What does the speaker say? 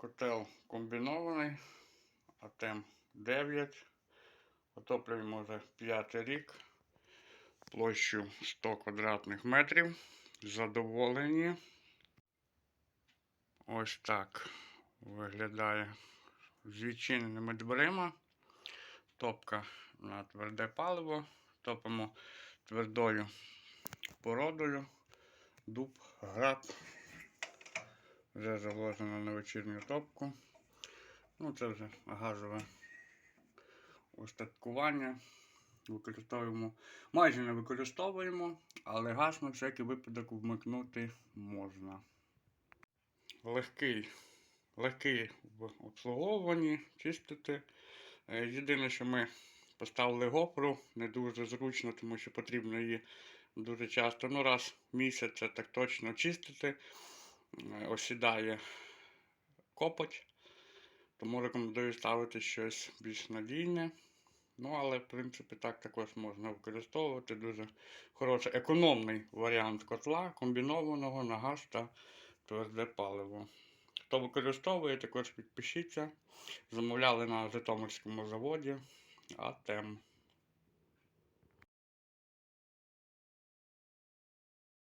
Котел комбінований, АТЕМ 9. Отоплюємо вже п'ятий рік. Площу 100 квадратних метрів. Задоволені. Ось так виглядає з відчиненими дверима. Топка на тверде паливо. Топимо твердою породою. Дуб, град. Вже заложено на вечірню топку. Ну, це вже газове устаткування. Використовуємо, майже не використовуємо, але газ на всякий випадок вмикнути можна. Легкий, легкий в обслуговуванні, чистити. Е, Єдине, що ми поставили GoPro, не дуже зручно, тому що потрібно її дуже часто, ну раз в місяць так точно чистити. Е, Осідає копоть, тому рекомендую ставити щось більш надійне. Ну, але, в принципі, так також можна використовувати. Дуже хороший економний варіант котла, комбінованого на газ та тверде паливо. Хто використовує, також підпишіться. Замовляли на Житомирському заводі АТЕМ.